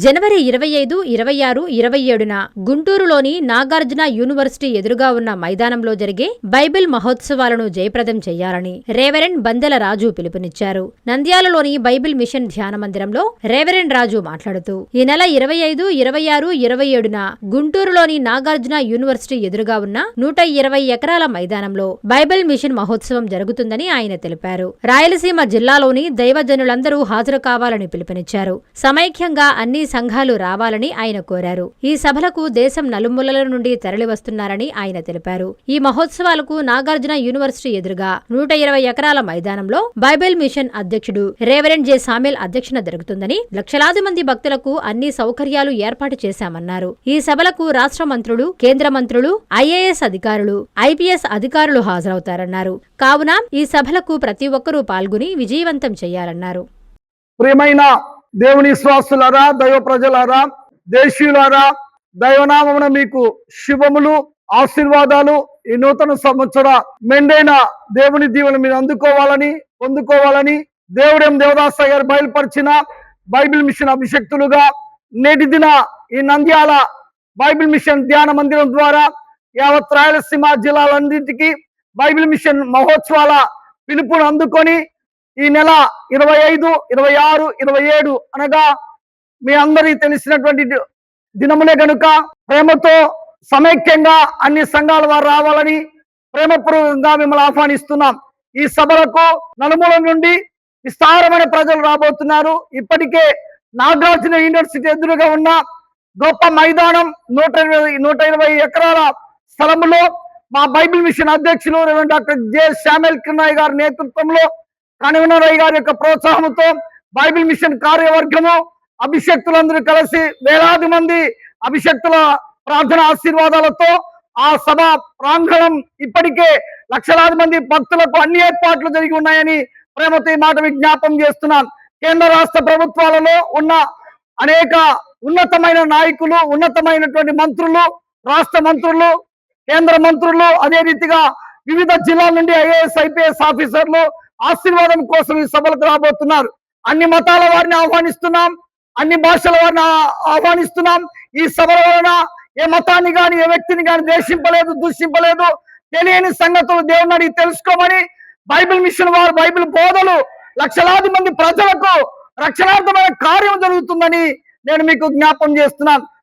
జనవరి ఇరవై ఐదు ఇరవై ఆరు ఇరవై ఏడున గుంటూరులోని నాగార్జున యూనివర్సిటీ ఎదురుగా ఉన్న మైదానంలో జరిగే బైబిల్ మహోత్సవాలను జయప్రదం చేయాలని రేవరెండ్ బందెల రాజు పిలుపునిచ్చారు. నంద్యాలలోని బైబిల్ మిషన్ ధ్యాన మందిరంలో రేవరెండ్ రాజు మాట్లాడుతూ ఈ నెల ఇరవై ఐదు ఇరవై ఆరు ఇరవై ఏడున గుంటూరులోని నాగార్జున యూనివర్సిటీ ఎదురుగా ఉన్న నూట ఇరవై ఎకరాల మైదానంలో బైబిల్ మిషన్ మహోత్సవం జరుగుతుందని ఆయన తెలిపారు. రాయలసీమ జిల్లాలోని దైవజనులందరూ హాజరు కావాలని పిలుపునిచ్చారు. సమైక్యంగా అన్ని సంఘాలు రావాలని ఆయన కోరారు. ఈ సభలకు దేశం నలుమూలల నుండి తరలివస్తున్నారని ఆయన తెలిపారు. ఈ మహోత్సవాలకు నాగార్జున యూనివర్సిటీ ఎదురుగా నూట ఇరవై ఎకరాల మైదానంలో బైబిల్ మిషన్ అధ్యక్షుడు రేవరెండ్ జె. సామెల్ అధ్యక్షన జరుగుతుందని లక్షలాది మంది భక్తులకు అన్ని సౌకర్యాలు ఏర్పాటు చేశామన్నారు. ఈ సభలకు రాష్ట్ర మంత్రులు కేంద్ర మంత్రులు ఐఏఎస్ అధికారులు ఐపీఎస్ అధికారులు హాజరవుతారన్నారు. కావున ఈ సభలకు ప్రతి ఒక్కరూ పాల్గొని విజయవంతం చేయాలన్నారు. ప్రియమైన దేవుని శ్వాసులారా దైవ ప్రజలారా దేశీయులారా దైవనామమున మీకు శుభములు ఆశీర్వాదాలు ఈ నూతన సంవత్సర మెండైన దేవుని దీవెన మీరు అందుకోవాలని పొందుకోవాలని దేవుడేం దేవదాస గారు బయలుపరిచిన బైబిల్ మిషన్ అభిషక్తులుగా నేటి దిన ఈ నంద్యాల బైబిల్ మిషన్ ధ్యాన మందిరం ద్వారా యావత్ రాయలసీమ జిల్లాలన్నింటికి బైబిల్ మిషన్ మహోత్సవాల పిలుపును అందుకొని ఈ నెల ఇరవై ఐదు ఇరవై ఆరు ఇరవై ఏడు అనగా మీ అందరికీ తెలిసినటువంటి దినములే గనుక ప్రేమతో సమైక్యంగా అన్ని సంఘాల వారు రావాలని ప్రేమపూర్వకంగా మిమ్మల్ని ఆహ్వానిస్తున్నాం. ఈ సభలకు నలుమూల నుండి విస్తారమైన ప్రజలు రాబోతున్నారు. ఇప్పటికే నాగార్జున యూనివర్సిటీ ఎదురుగా ఉన్న గొప్ప మైదానం నూట ఇరవై నూట ఇరవై ఎకరాల స్థలంలో మా బైబిల్ మిషన్ అధ్యక్షులు డాక్టర్ జె. శ్యామల్ కిన్నయ్య గారి నేతృత్వంలో కానివనరాయ్ గారి యొక్క ప్రోత్సాహంతో బైబిల్ మిషన్ కార్యవర్గము అభిషక్తులందరూ కలిసి వేలాది మంది అభిషక్తుల ప్రార్థన ఆశీర్వాదాలతో ఆ సభ ప్రాంగణం ఇప్పటికే లక్షలాది మంది భక్తులకు అన్ని ఏర్పాట్లు జరిగి ఉన్నాయని ప్రేమతో ఈ మాట విజ్ఞాపం చేస్తున్నాను కేంద్ర రాష్ట్ర ప్రభుత్వాలలో ఉన్న అనేక ఉన్నతమైన నాయకులు ఉన్నతమైనటువంటి మంత్రులు రాష్ట్ర మంత్రులు కేంద్ర మంత్రులు అదే రీతిగా వివిధ జిల్లాల నుండి ఐఏఎస్ ఐపీఎస్ ఆఫీసర్లు ఆశీర్వాదం కోసం ఈ సభలకు రాబోతున్నారు. అన్ని మతాల వారిని ఆహ్వానిస్తున్నాం. అన్ని భాషల వారిని ఆహ్వానిస్తున్నాం. ఈ సభల వలన ఏ మతాన్ని కానీ ఏ వ్యక్తిని కానీ ద్వేషింపలేదు దూషింపలేదు తెలియని సంగతులు దేవుని అడిగి తెలుసుకోమని బైబిల్ మిషన్ వారు బైబిల్ బోధలు లక్షలాది మంది ప్రజలకు రక్షణార్థమైన కార్యం జరుగుతుందని నేను మీకు జ్ఞాపం చేస్తున్నాను.